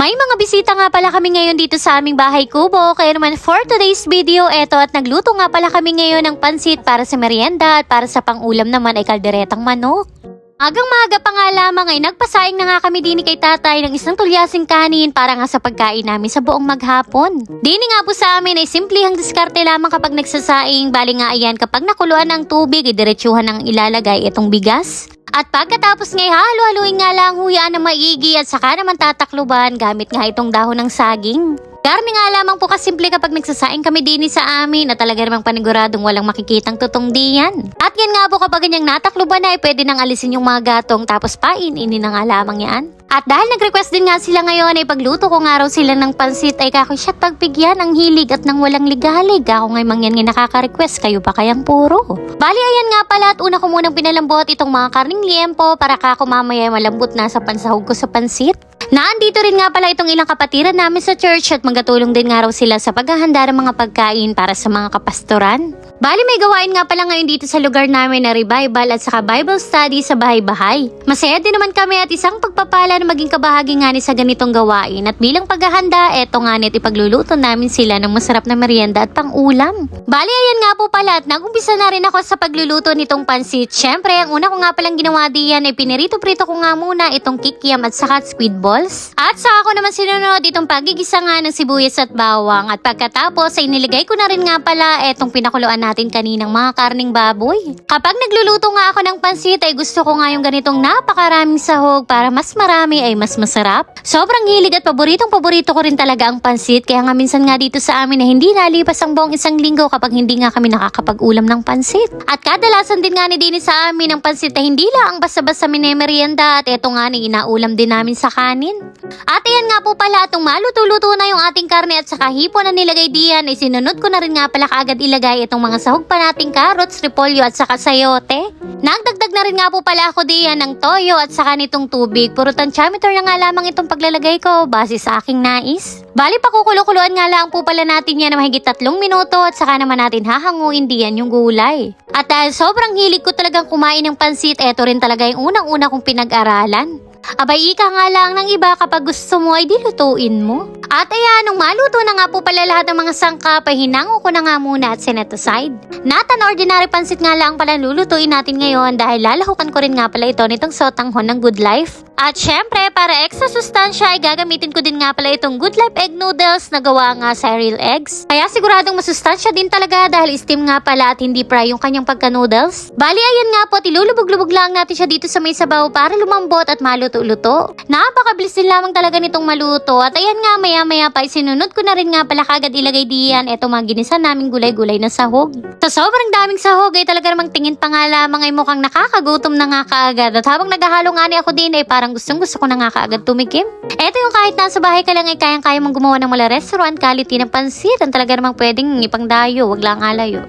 May mga bisita nga pala kami ngayon dito sa aming bahay kubo. Kaya naman for today's video, eto at nagluto nga pala kami ngayon ng pansit para sa merienda at para sa pangulam naman ay kalderetang manok. Agang maaga pa nga lamang ay nagpasaing na nga kami dini kay tatay ng isang tulyasing kanin para nga sa pagkain namin sa buong maghapon. Dini nga po sa amin ay simplihang diskarte lamang kapag nagsasaing. Bali nga ayan kapag nakuluan ng tubig, idiretsuhan ng ilalagay itong bigas. At pagkatapos ngay halo-haluin nga lang huyaan ng maigi at saka naman tatakluban gamit nga itong dahon ng saging. Karne nga lamang po kasimple kapag nagsasaing kami dini sa amin na talaga namang paniguradong walang makikitang tutong diyan. At yan nga po kapag ganyang natakluban na ay pwede nang alisin yung mga gatong tapos pain-inin na nga lamang yan. At dahil nag-request din nga sila ngayon ay pagluto ko nga raw sila ng pansit ay kako siya pagbigyan ang hilig at nang walang ligalig. Ako ngay mangyan nga nakaka-request kayo pa kayang puro. Bali ayan nga pala at una ko munang pinalambot itong mga karning liempo para kako mamaya ay malambot na sa pansahog ko sa pansit. Naandito rin nga pala itong ilang kapatiran namin sa church at magkatulong din nga raw sila sa paghahanda ng mga pagkain para sa mga kapastoran. Bali may gawain nga pala ngayon dito sa lugar namin na revival at saka Bible study sa bahay-bahay. Masaya din naman kami at isang pagpapala na maging kabahagi nga ni sa ganitong gawain at bilang paghahanda, eto nga nit ipagluluto namin sila ng masarap na merienda at pang-ulam. Bali ayan nga po pala at nagumpisa na rin ako sa pagluluto nitong pansit. Syempre, ang una ko nga palang ginawa diyan ay pinirito-prito ko nga muna itong kikiam at saka squid balls. At saka ko naman sinunod itong pagigisa nga ng sibuyas at bawang at pagkatapos ay nilagay ko na rin nga pala itong pinakuluan natin kaninang mga karning baboy. Kapag nagluluto nga ako ng pansit ay gusto ko nga yung ganitong napakaraming sahog para mas marami ay mas masarap. Sobrang hilig at paboritong paborito ko rin talaga ang pansit kaya nga minsan nga dito sa amin na hindi nalipas ang buong isang linggo kapag hindi nga kami nakakapag-ulam ng pansit. At kadalasan din nga ni Dini sa amin ang pansit na hindi lang basta-basta minemerienda at eto nga ni inaulam din namin sa kanin. At ayan nga po pala, itong maluto-luto na yung ating karne at saka hipo na nilagay diyan, ay sinunod ko na rin nga pala kaagad ilagay itong mga sahog pa nating carrots, repolyo at saka sayote. Nagdagdag na rin nga po pala ako diyan ng toyo at saka nitong tubig. Puro tantiameter na nga lamang itong paglalagay ko base sa aking nais. Bali pa kukuluan nga lang po pala natin yan na mahigit tatlong minuto at saka naman natin hahanguin diyan yung gulay. At dahil sobrang hilig ko talagang kumain ng pansit, eto rin talaga yung unang-una kong pinag-aralan. Abay, ika nga lang ng iba kapag gusto mo ay dilutuin mo. At ayan, nung maluto na nga po pala lahat ng mga sangkap, ay hinango ko na nga muna at sinet aside. Not an ordinary pansit nga lang pala lulutuin natin ngayon dahil lalahukan ko rin nga pala ito nitong sotanghon ng Good Life. At syempre, para extra sustansya ay gagamitin ko din nga pala itong Good Life Egg Noodles na gawa nga sa real eggs. Kaya siguradong masustansya din talaga dahil steam nga pala at hindi fry yung kanyang pagka-noodles. Bali, ayan nga po, tilulubog-lubog lang natin siya dito sa may sabaw para lumambot at maluto-luto. Napakabilis din lamang talaga nitong maluto. At ayan nga, maya-maya pa, sinunod ko na rin nga pala kagad ilagay diyan eto mga ginisa naming gulay-gulay na sahog. Sa sobrang daming sahog ay talaga namang tingin pa nga lamang ay mukhang nakakagutom na nga kaagad. At habang naghahalo nga ni ako din ay parang gustong gusto ko na nga kaagad tumikim. Eto yung kahit nasa bahay ka lang ay kayang-kaya mong gumawa ng mala restaurant quality ng pansit. Ang talaga namang pwedeng ipangdayo, wag lang alayo.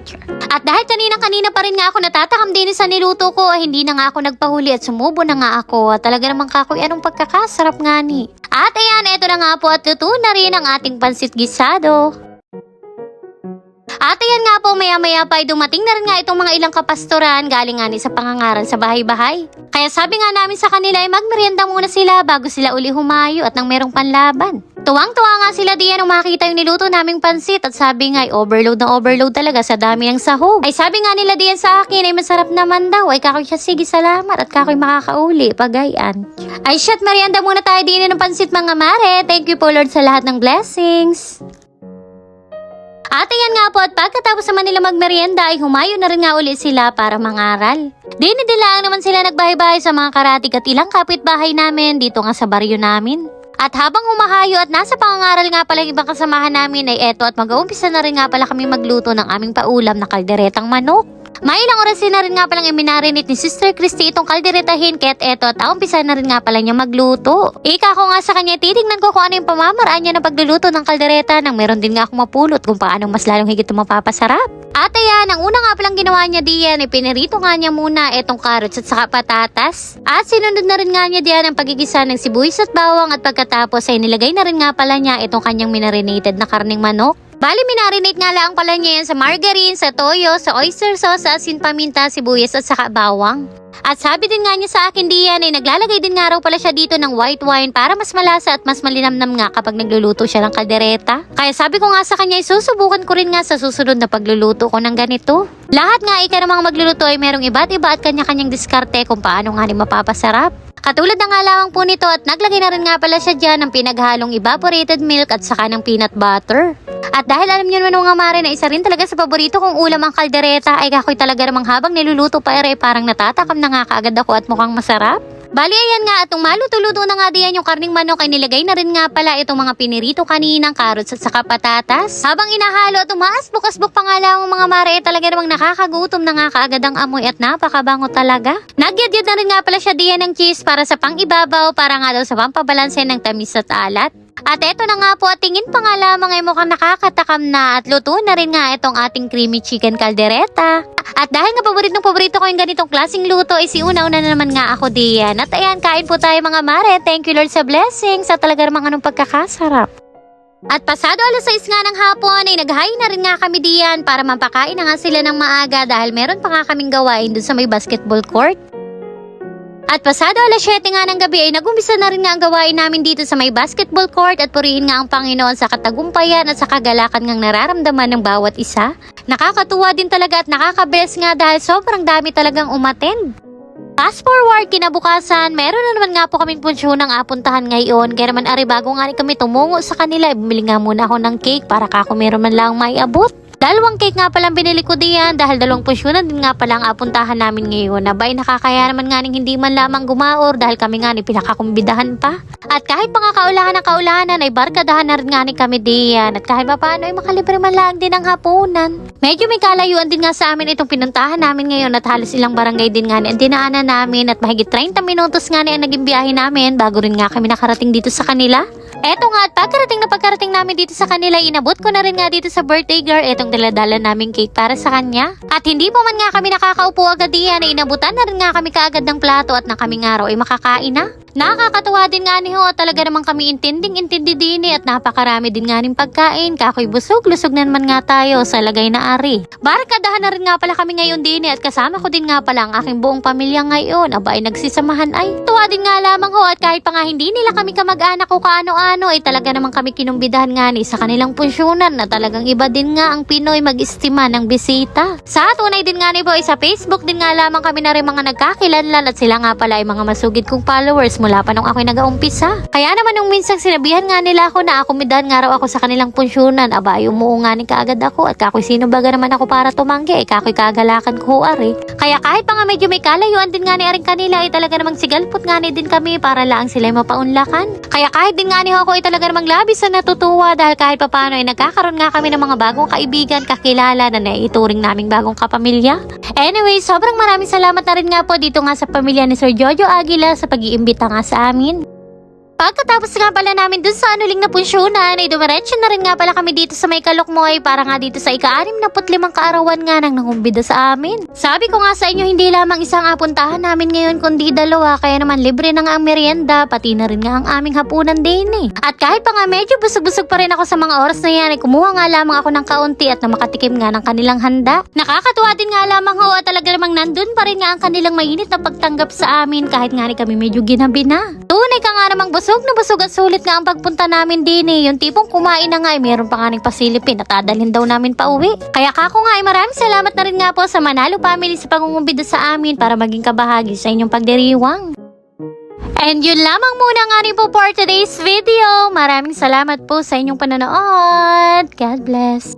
At dahil kanina-kanina pa rin nga ako natatakam din sa niluto ko, hindi na nga ako nagpahuli at sumubo na nga ako. At talaga namang kakoy anong pagkakasarap nga ni. At ayan, eto na nga po at luto na rin ang ating pansit gisado. At ayan nga po, maya-maya pa ay dumating na rin nga itong mga ilang kapastoran galing nga ni sa pangangaran sa bahay-bahay. Kaya sabi nga namin sa kanila ay magmerienda muna sila bago sila uli humayo at nang merong panlaban. Tuwang-tuwa nga sila diyan nung makita yung niluto naming pansit at sabi nga ay overload na overload talaga sa dami ng sahog. Ay sabi nga nila diyan sa akin ay masarap naman daw. Ay kakoy siya sige salamat at kakoy makakauli pagayan. Ay shit merienda muna tayo din ng pansit mga mare. Thank you po Lord sa lahat ng blessings. At ayan nga po at pagkatapos naman nila magmerienda ay humayo na rin nga uli sila para mangaral. Dinidilaan naman sila nagbahay-bahay sa mga karatig at ilang kapitbahay namin dito nga sa baryo namin. At habang humahayo at nasa pangangaral nga pala ibang kasamahan namin ay eto at mag-uumpisa na rin nga pala kami magluto ng aming paulam na kalderetang manok. May ilang na rin nga palang iminarinit ni Sister Christy itong kalderetahin kaya't eto at umpisa na rin nga pala niya magluto. Ika ko nga sa kanya, titignan ko kung ano yung pamamaraan niya ng pagluluto ng kaldereta nang meron din nga akong mapulot kung paano mas lalong higit mapapasarap. At ayan, ang una nga palang ginawa niya diyan ay pinirito nga niya muna etong carrots at saka patatas. At sinunod na rin nga niya diyan ang pagigisa ng sibuyas at bawang at pagkatapos ay nilagay na rin nga pala niya itong kanyang minarinated na karning manok. Bali, minarinate nga lang pala niya yan sa margarine, sa toyo, sa oyster sauce, asin, paminta, sibuyas at saka bawang. At sabi din nga niya sa akin diyan ay naglalagay din nga raw pala siya dito ng white wine para mas malasa at mas malinamnam nga kapag nagluluto siya ng kaldereta. Kaya sabi ko nga sa kanya ay susubukan ko rin nga sa susunod na pagluluto ko ng ganito. Lahat nga ika namang magluluto ay merong iba't iba at kanya-kanyang diskarte kung paano nga rin mapapasarap. Katulad na nga lamang po nito at naglagay na rin nga pala siya dyan ng pinaghalong evaporated milk at saka ng peanut butter. At dahil alam niyo naman mga mare na isa rin talaga sa paborito kong ulam ang kaldereta ay kakoy talaga namang habang niluluto pa ere parang natatakam na nga kaagad ako at mukhang masarap. Bali ayan nga atong maluto-luto na nga diyan yung karning manok ay nilagay na rin nga pala itong mga pinirito kaninang carrots at saka patatas. Habang inahalo at umaasbok-asbok pa nga lang ang mga mare talaga namang nakakagutom na nga kaagad ang amoy at napakabango talaga. Nagyadyad na rin nga pala siya diyan ng cheese para sa pang-ibabaw para nga daw sa pampabalanse ng tamis at alat. At eto na nga po at tingin pa nga lamang ay mukhang nakakatakam na at luto na rin nga itong ating creamy chicken caldereta. At dahil nga paborito ng paborito ko yung ganitong klaseng luto ay si una-una na naman nga ako diyan. At ayan, kain po tayo mga mare. Thank you Lord sa blessings sa talaga namang anong pagkakasarap. At pasado alas 6 nga ng hapon ay naghain na rin nga kami diyan para mapakain na nga sila ng maaga dahil meron pa nga kaming gawain dun sa may basketball court. At pasado alas 7 nga ng gabi ay nagumpisa na rin nga ang gawain namin dito sa may basketball court at purihin nga ang Panginoon sa katagumpayan at sa kagalakan ngang nararamdaman ng bawat isa. Nakakatuwa din talaga at nakaka-bless nga dahil sobrang dami talagang umattend. Fast forward, kinabukasan, meron na naman nga po kaming punsyon ng apuntahan ngayon. Kaya naman ari bago nga rin kami tumungo sa kanila, bumili nga muna ako ng cake para kako meron man lang may abot. Dalawang cake nga palang binili ko diyan dahil dalawang punsyonan din nga pala ang apuntahan namin ngayon. Abay, nakakaya naman nga ning hindi man lamang gumaor dahil kami nga ni pinakakumbidahan pa. At kahit mga kaulahan ng kaulahanan ay barkadahan na rin nga ni kami diyan. At kahit pa paano ay makalibre man lang din ang hapunan. Medyo may kalayuan din nga sa amin itong pinuntahan namin ngayon at halos ilang barangay din nga ang dinaanan namin at mahigit 30 minutos nga ni ang naging biyahe namin bago rin nga kami nakarating dito sa kanila. Eto nga at pagkarating na pagkarating namin dito sa kanila, inabot ko na rin nga dito sa birthday girl etong daladala naming cake para sa kanya. At hindi pa man nga kami nakakaupo agad diyan, ay inabutan na rin nga kami kaagad ng plato at na kami nga raw ay makakain na. Nakakatuwa din nga ni Ho at talaga namang kami intinding intindi din eh, at napakarami din nga ning pagkain. Kakoy busog, lusog na naman nga tayo sa lagay na ari. Barkadahan na rin nga pala kami ngayon din eh, at kasama ko din nga pala ang aking buong pamilya ngayon. Aba ay nagsisamahan ay. Tuwa din nga lamang ho at kahit pa nga hindi nila kami kamag-anak o kaano-ano ay talaga namang kami kinumbidahan nga ni sa kanilang punsyonan na talagang iba din nga ang Pinoy mag-istima ng bisita. Sa tunay din nga ni Boy sa Facebook din nga lamang kami na rin mga nagkakilanlan at sila nga pala ay mga masugid kong followers mula pa nung ako'y nag-aumpisa. Kaya naman nung minsang sinabihan nga nila ako na akumidahan nga raw ako sa kanilang punsyonan, aba ay umuo nga ni kaagad ako at kakoy sino baga naman ako para tumanggi eh kakoy kagalakan ko ari. Kaya kahit pa nga medyo may kalayuan din nga ni aring kanila ay talaga namang sigalpot nga ni din kami para lang sila ay mapaunlakan. Kaya kahit din nga ni ako ay talaga namang labis na natutuwa dahil kahit pa paano ay nagkakaroon nga kami ng mga bagong kaibigan, kakilala na naituring naming bagong kapamilya. Anyway, sobrang maraming salamat na rin nga po dito nga sa pamilya ni Sir Jojo Aguila sa pag-iimbita nga sa amin. Pagkatapos nga pala namin dun sa anuling na punsyonan, ay dumiretso na rin nga pala kami dito sa may Kalokmoy para nga dito sa ika-anim na putlimang kaarawan nga nang nangumbida sa amin. Sabi ko nga sa inyo, hindi lamang isang apuntahan namin ngayon kundi dalawa, kaya naman libre na nga ang merienda, pati na rin nga ang aming hapunan din eh. At kahit pa nga medyo busog-busog pa rin ako sa mga oras na yan, ay kumuha nga lamang ako ng kaunti at na makatikim nga ng kanilang handa. Nakakatuwa din nga lamang ho at talaga namang nandun pa rin nga ang kanilang mainit na pagtanggap sa amin kahit nga ni kami medyo ginabi na. Tunay ka nga namang busog na busog at sulit nga ang pagpunta namin din eh. Yung tipong kumain na nga eh, meron pa nga ng pasilipin at dadalhin daw namin pa uwi. Kaya kako nga ay maraming salamat na rin nga po sa Manalo family sa pangungumbida sa amin para maging kabahagi sa inyong pagdiriwang. And yun lamang muna nga rin po for today's video. Maraming salamat po sa inyong panonood. God bless.